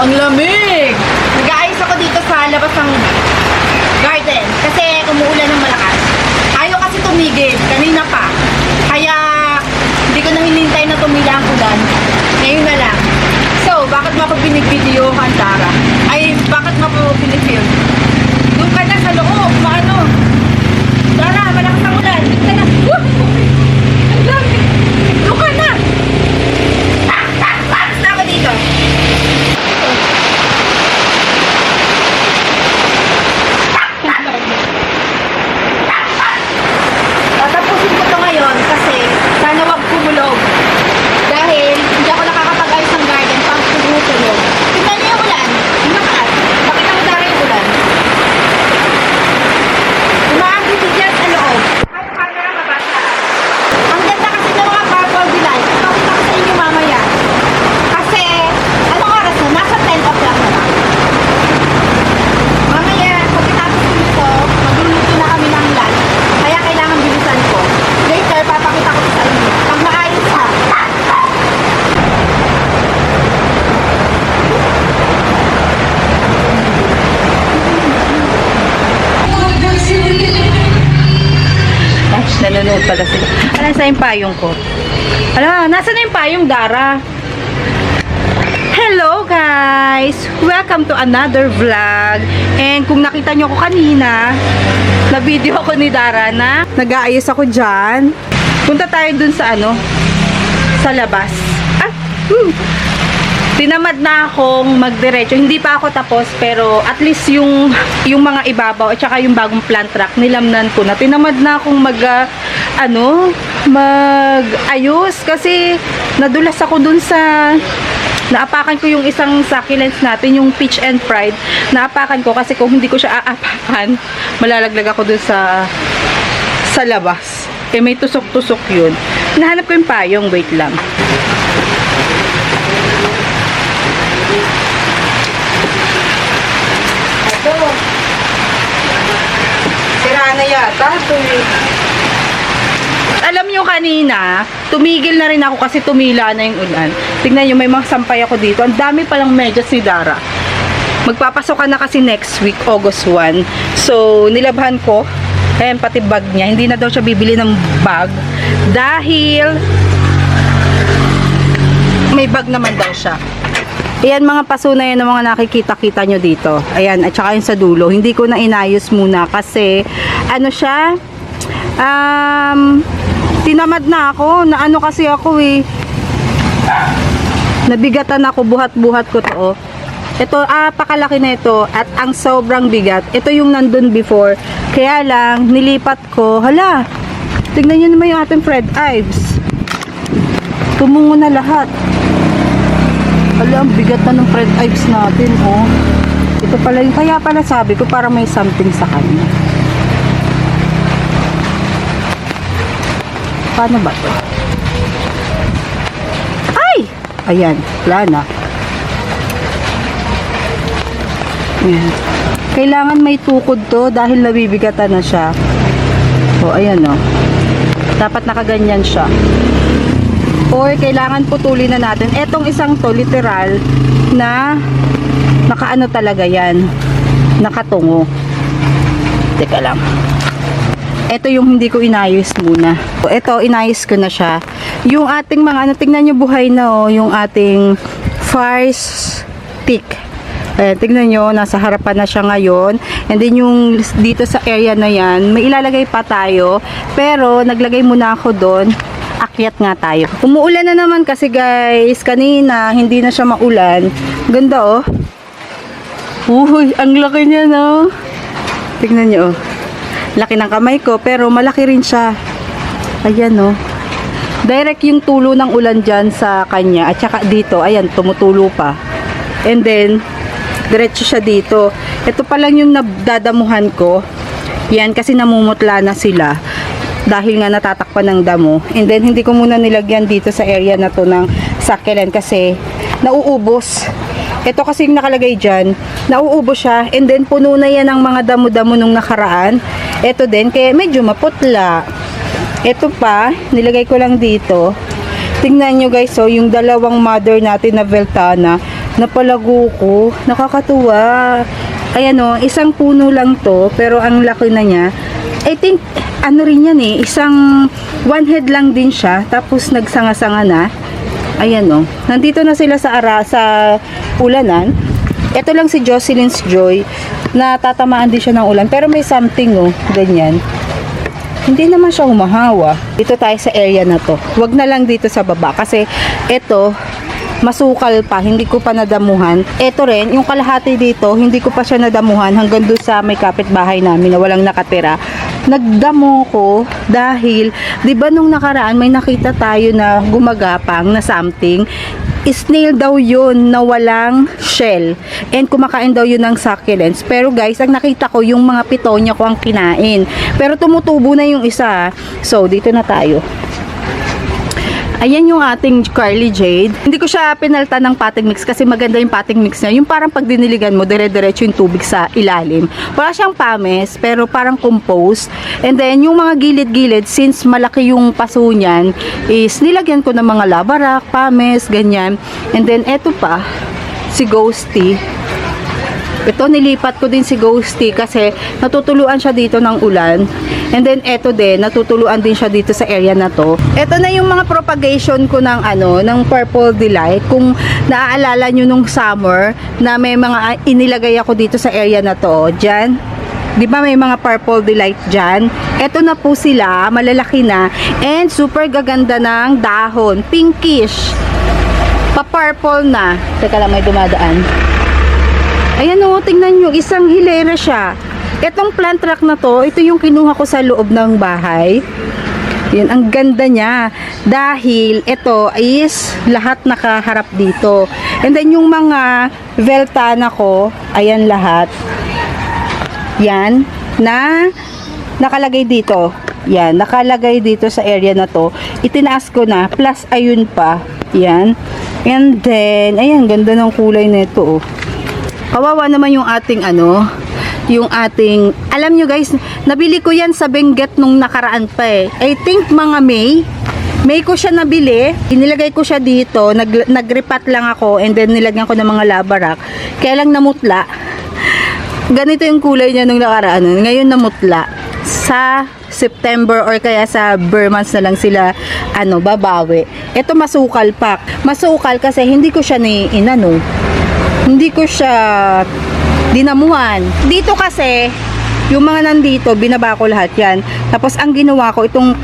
Ang lamig! Nag-aayos ako dito sa labas ng garden kasi umuulan ng malakas. Ayaw kasi tumigil, kanina pa. Kaya hindi ko na hinintay na tumila ang ulan. Ngayon na lang. So, bakit mo ako binigvideo, Kantara? Ay, bakit mo ako binifilm? Doon ka na sa loob, maano? Tara, malakas ang ulan. Doon ka na. Woo! Ang lamig! Doon ka na! Alis na ako dito. Tatapusin ko to ngayon kasi sana wag kumulog. Dahil hindi ako nakakapag-ayos ng garden pang tumutunog. Tingnan niyo yung ulan. Yung mataas. Pakita mo tara yung ulan. Umaagiti dyan sa loob. Ay, yung camera mabasa. Ang ganda kasi ng mga purple delight. Pakita ko sa inyo mamaya. Kasi, anong oras na? Nasa 10 o'clock na lang. Mamaya, pagkatapos ko nito, magluluto na kami ng lunch. Kaya kailangan bilisan ko. Later, papakita ko sa inyo. Pag maayos ha. Ay, nanonood pala sila. Yung payong ko? Ala, nasa na yung payong, Dara? Hello guys! Welcome to another vlog. And kung nakita nyo ko kanina, na video ako ni Dara na nag-aayos ako dyan. Punta tayo dun sa ano, sa labas. Ah, hmm. Tinamad na akong magdiretso. Hindi pa ako tapos pero at least yung yung mga ibabaw at saka yung bagong plant track nilamnan ko na. Tinamad na akong mag ah, ano, mag-ayos kasi nadulas ako dun sa naapakan ko yung isang succulents natin, yung peach and pride. Naapakan ko kasi kung hindi ko siya aapakan, malalaglag ako dun sa sa labas. Eh may tusok-tusok yun. Nahanap ko yung payong, wait lang. Ito. Sira eh. Alam nyo kanina, tumigil na rin ako kasi tumila na yung ulan. Tignan nyo, may mga sampay ako dito. Ang dami palang medyas ni Dara. Magpapasok ka na kasi next week, August 1. So, nilabhan ko. Ayan, pati bag niya. Hindi na daw siya bibili ng bag. Dahil, may bag naman daw siya. Ayan mga paso na yan ng mga nakikita-kita nyo dito. Ayan, at saka yung sa dulo. Hindi ko na inayos muna kasi ano siya, um, tinamad na ako. Na ano kasi ako eh. Nabigatan ako, buhat-buhat ko to. Oh. Ito, ah, pakalaki na ito. At ang sobrang bigat. Ito yung nandun before. Kaya lang, nilipat ko. Hala, tignan nyo naman yung ating Fred Ives. Tumungo na lahat. Hala, ang bigat na ng Fred Ives natin, oh. Ito pala yung, kaya pala sabi ko, para may something sa kanya. Paano ba to? Ay! Ayan, wala na. Ayan. Kailangan may tukod to dahil nabibigatan na siya. O, ayan o. Dapat nakaganyan siya. Or kailangan putulin na natin. Etong isang to, literal, na nakaano talaga yan. Nakatungo. Teka lang. Ito yung hindi ko inayos muna. Ito, inayos ko na siya. Yung ating mga, ano, tingnan nyo buhay na oh, yung ating fire stick. Ayan, tingnan nyo, nasa harapan na siya ngayon. And then yung dito sa area na yan, may ilalagay pa tayo. Pero, naglagay muna ako doon. Akyat nga tayo. Umuulan na naman kasi guys. Kanina, hindi na siya maulan. Ganda oh. Uy, ang laki niya no. Tingnan nyo oh. Laki ng kamay ko, pero malaki rin siya. Ayan oh. Direct yung tulo ng ulan dyan sa kanya. At saka dito, ayan, tumutulo pa. And then, diretso siya dito. Ito pa lang yung nadadamuhan ko. Yan, kasi namumutla na sila. Dahil nga natatakpan ng damo. And then, hindi ko muna nilagyan dito sa area na to ng succulent kasi nauubos. Ito kasi yung nakalagay dyan, nauubos siya. And then, puno na yan ng mga damo-damo nung nakaraan. Ito din, kaya medyo maputla. Ito pa, nilagay ko lang dito. Tingnan nyo guys, so yung dalawang mother natin na Veltana, napalago ko. Nakakatuwa. Ayan o, isang puno lang to, pero ang laki na niya. I think, ano rin yan eh, isang one head lang din siya, tapos nagsanga-sanga na. Ayan o, nandito na sila sa ara, sa ulanan. Ito lang si Jocelyn's Joy, na tatamaan din siya ng ulan, pero may something o, ganyan. Hindi naman siya humahawa. Dito tayo sa area na to. Huwag na lang dito sa baba kasi ito masukal pa, hindi ko pa nadamuhan. Ito rin, yung kalahati dito, hindi ko pa siya nadamuhan hanggang doon sa may kapitbahay namin na walang nakatira. Nagdamo ko dahil, di ba nung nakaraan may nakita tayo na gumagapang na something, snail daw yun na walang shell. And kumakain daw yun ng succulents. Pero guys, ang nakita ko, yung mga pitonya ko ang kinain. Pero tumutubo na yung isa. So, dito na tayo. Ayan yung ating Carly Jade. Hindi ko siya pinalta ng potting mix kasi maganda yung potting mix niya. Yung parang pag diniligan mo, dire-diretso yung tubig sa ilalim. Wala siyang pames, pero parang compost. And then, yung mga gilid-gilid, since malaki yung paso niyan, is nilagyan ko ng mga labarak, pames, ganyan. And then, eto pa, si Ghosty. Ito, nilipat ko din si Ghosty kasi natutuluan siya dito ng ulan. And then, eto din, natutuluan din siya dito sa area na to. Ito na yung mga propagation ko ng ano, ng Purple Delight. Kung naaalala nyo nung summer na may mga inilagay ako dito sa area na to. Diyan. Di ba may mga Purple Delight dyan? Ito na po sila, malalaki na. And super gaganda ng dahon. Pinkish. Pa-purple na. Teka lang, may dumadaan. Ayan o, tingnan nyo, isang hilera siya. Itong plant rock na to, ito yung kinuha ko sa loob ng bahay. Yan, ang ganda niya. Dahil ito is lahat nakaharap dito. And then yung mga veltana ko, ayan lahat. Yan, na nakalagay dito. Yan, nakalagay dito sa area na to. Itinaas ko na, plus ayun pa. Yan. And then, ayan, ganda ng kulay nito. Oh. Kawawa naman yung ating ano, yung ating, alam nyo guys, nabili ko yan sa Benguet nung nakaraan pa eh. I think mga May, May ko siya nabili, inilagay ko siya dito, nag, nagripat lang ako, and then nilagyan ko ng mga labarak. Kaya lang namutla. Ganito yung kulay niya nung nakaraan. Ngayon namutla. Sa September or kaya sa Burmans na lang sila ano babawi. Ito masukal pa. Masukal kasi hindi ko siya ni inano hindi ko siya dinamuhan. Dito kasi, yung mga nandito, binaba ko lahat yan. Tapos, ang ginawa ko, itong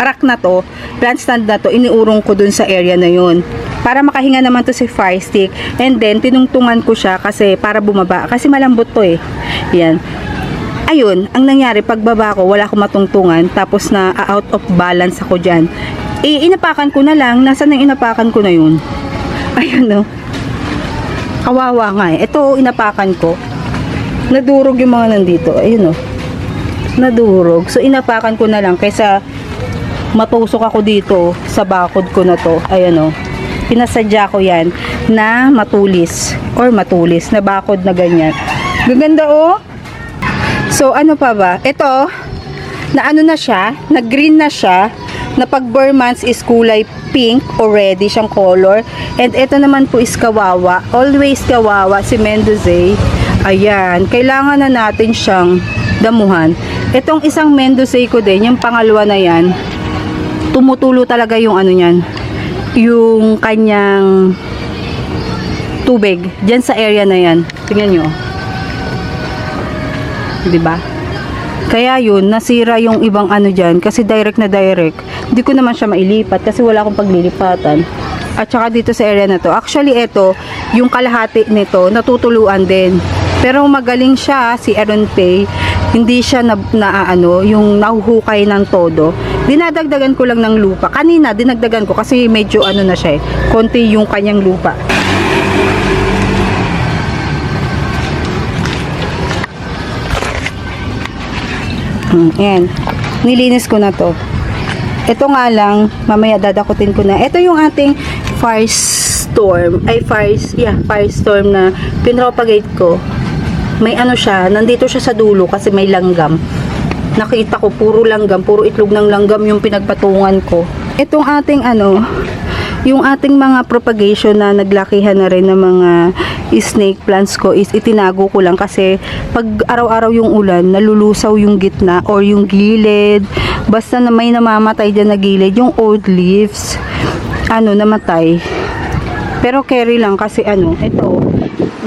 rack na to, plant stand na to, iniurong ko dun sa area na yun. Para makahinga naman to si fire stick. And then, tinungtungan ko siya kasi para bumaba. Kasi malambot to eh. Yan. Ayun, ang nangyari, pagbaba ko, wala akong matungtungan. Tapos na out of balance ako dyan. Eh, inapakan ko na lang. Nasaan ang inapakan ko na yun? Ayun no. Kawawa nga eh. Ito, inapakan ko. Nadurog yung mga nandito. Ayun oh. Nadurog. So, inapakan ko na lang kaysa matusok ako dito sa bakod ko na to. Ayan oh. Pinasadya ko yan na matulis or matulis na bakod na ganyan. Gaganda oh. So, ano pa ba? Ito, na ano na siya, na green na siya, na pag Burmans is kulay pink already siyang color. And ito naman po is kawawa. Always kawawa si Mendoza. Ayan, kailangan na natin siyang damuhan. Itong isang Mendoza ko din, yung pangalawa na yan, tumutulo talaga yung ano niyan. Yung kanyang tubig. Diyan sa area na yan. Tingnan nyo. 'di ba? Kaya yun, nasira yung ibang ano dyan kasi direct na direct. Hindi ko naman siya mailipat kasi wala akong paglilipatan. At saka dito sa area na to. Actually, ito, yung kalahati nito, natutuluan din. Pero magaling siya, si Aaron Pay. Hindi siya na, na ano, yung nahuhukay ng todo. Dinadagdagan ko lang ng lupa. Kanina, dinagdagan ko kasi medyo ano na siya eh. Konti yung kanyang lupa. Hmm, yan. Nilinis ko na to. Ito nga lang, mamaya dadakutin ko na. Ito yung ating firestorm. Ay, fires, yeah, firestorm na pinropagate ko. May ano siya, nandito siya sa dulo kasi may langgam. Nakita ko, puro langgam, puro itlog ng langgam yung pinagpatungan ko. Itong ating ano, yung ating mga propagation na naglakihan na rin ng mga snake plants ko is itinago ko lang kasi pag araw-araw yung ulan, nalulusaw yung gitna or yung gilid. Basta na may namamatay dyan na gilid, yung old leaves, ano, namatay. Pero carry lang kasi ano, ito,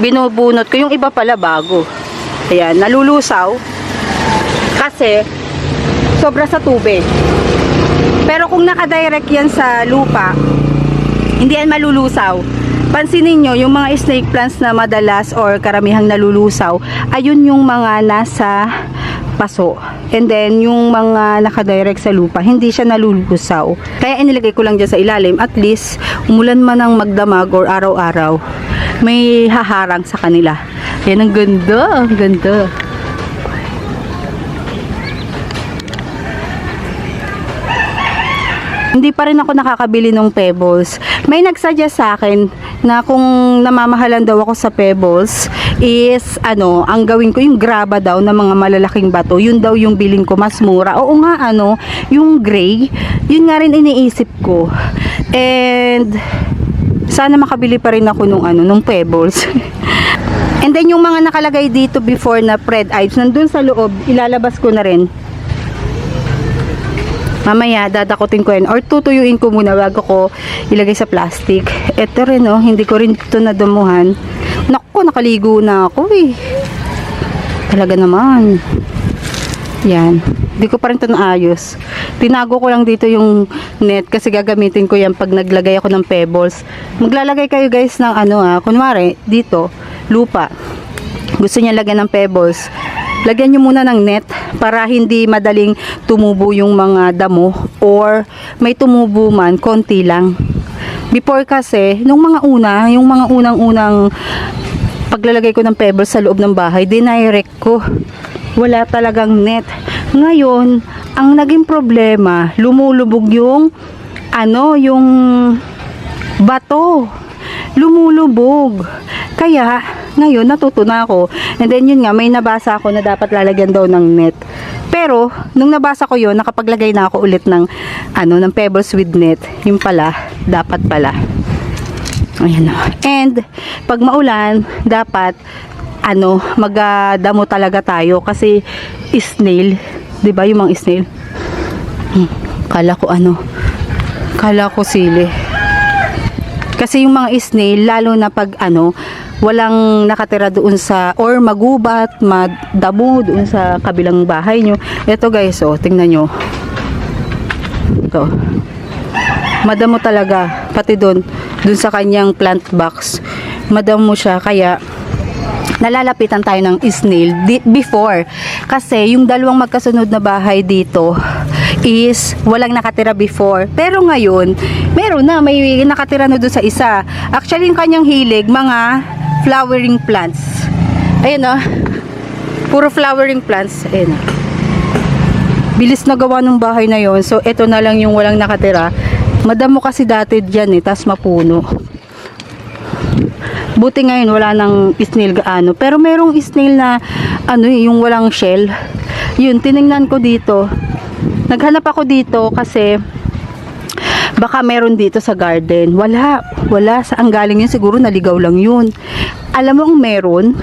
binubunot ko. Yung iba pala bago. Ayan, nalulusaw. Kasi, sobra sa tubig. Pero kung nakadirect yan sa lupa, hindi yan malulusaw. Pansinin nyo, yung mga snake plants na madalas or karamihang nalulusaw, ayun yung mga nasa paso. And then, yung mga nakadirect sa lupa, hindi siya nalulusaw. Kaya inilagay ko lang dyan sa ilalim. At least, umulan man ng magdamag or araw-araw, may haharang sa kanila. Yan ang ganda, ang ganda. Hindi pa rin ako nakakabili ng pebbles. May nagsuggest sa akin na kung namamahalan daw ako sa pebbles is ano, ang gawin ko yung graba daw ng mga malalaking bato. Yun daw yung biling ko mas mura. Oo nga ano, yung gray, yun nga rin iniisip ko. And sana makabili pa rin ako nung ano, nung pebbles. And then yung mga nakalagay dito before na Fred Ives, nandun sa loob, ilalabas ko na rin. Mamaya, dadakutin ko yan. Or tutuyuin ko muna bago ko ilagay sa plastic. Ito rin, oh. Hindi ko rin ito nadumuhan. Naku, nakaligo na ako, eh. Talaga naman. Yan. Hindi ko pa rin ito naayos. Tinago ko lang dito yung net kasi gagamitin ko yan pag naglagay ako ng pebbles. Maglalagay kayo guys ng ano ah, kunwari dito, lupa. Gusto niya lagyan ng pebbles. Lagyan nyo muna ng net para hindi madaling tumubo yung mga damo or may tumubo man, konti lang. Before kasi, nung mga una, yung mga unang-unang paglalagay ko ng pebbles sa loob ng bahay, dinirect ko. Wala talagang net. Ngayon, ang naging problema, lumulubog yung ano, yung bato. Lumulubog. Kaya, ngayon, natuto na ako. And then, yun nga, may nabasa ako na dapat lalagyan daw ng net. Pero, nung nabasa ko yun, nakapaglagay na ako ulit ng, ano, ng pebbles with net. Yung pala, dapat pala. Ayan o. And, pag maulan, dapat, ano, magdamo talaga tayo kasi snail, 'di ba yung mga snail? Hmm, kala ko ano, kala ko sili. Kasi yung mga snail, lalo na pag ano, walang nakatira doon sa, or magubat, madamo doon sa kabilang bahay nyo. Ito guys, oh, tingnan nyo. Ito. Madamo talaga, pati doon, doon sa kanyang plant box. Madamo siya, kaya nalalapitan tayo ng snail before kasi yung dalawang magkasunod na bahay dito is walang nakatira before pero ngayon meron na may nakatira na doon sa isa actually yung kanyang hilig mga flowering plants ayun oh puro flowering plants ayun oh. bilis na gawa ng bahay na yon so ito na lang yung walang nakatira madamo kasi dati dyan eh tas mapuno Buti ngayon wala nang snail gaano. Pero merong snail na ano eh, yung walang shell. Yun, tiningnan ko dito. Naghanap ako dito kasi baka meron dito sa garden. Wala, wala. Saan galing yun? Siguro naligaw lang yun. Alam mo ang meron?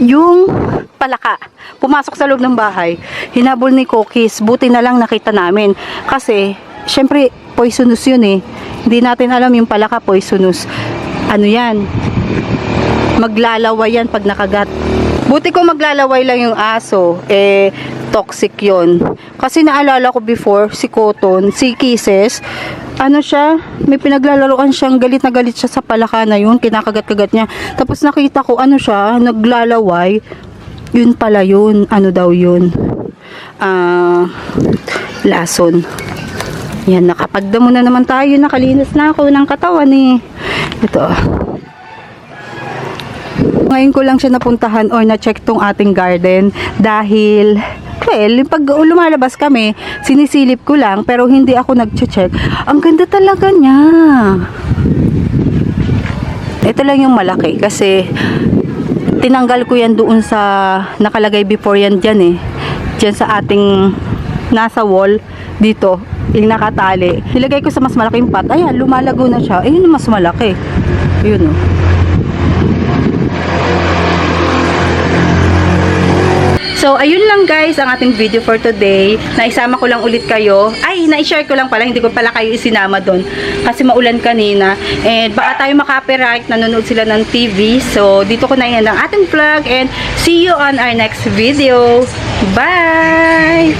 Yung palaka. Pumasok sa loob ng bahay. Hinabol ni Cookies. Buti na lang nakita namin. Kasi, syempre, poisonous yun eh. Hindi natin alam yung palaka poisonous. Ano yan? maglalaway yan pag nakagat. Buti ko maglalaway lang yung aso, eh, toxic yon Kasi naalala ko before, si Cotton, si Kisses, ano siya, may pinaglalaroan siyang galit na galit siya sa palaka na yun, kinakagat-kagat niya. Tapos nakita ko, ano siya, naglalaway, yun pala yun, ano daw yun, ah, lason. Yan, nakapagdamo na naman tayo, nakalinis na ako ng katawan eh. Ito, ngayon ko lang siya napuntahan or na-check tong ating garden dahil well, pag lumalabas kami, sinisilip ko lang pero hindi ako nag-check. Ang ganda talaga niya. Ito lang yung malaki kasi tinanggal ko yan doon sa nakalagay before yan dyan eh. Dyan sa ating nasa wall dito. yung nakatali. Nilagay ko sa mas malaking pot. Ayan, lumalago na siya. Ayun mas malaki. Ayun oh. Ayun lang guys ang ating video for today. Naisama ko lang ulit kayo. Ay, na-share ko lang pala. Hindi ko pala kayo isinama doon. Kasi maulan kanina. And baka tayo makapiright. Nanonood sila ng TV. So, dito ko na yan ang ating vlog. And see you on our next video. Bye!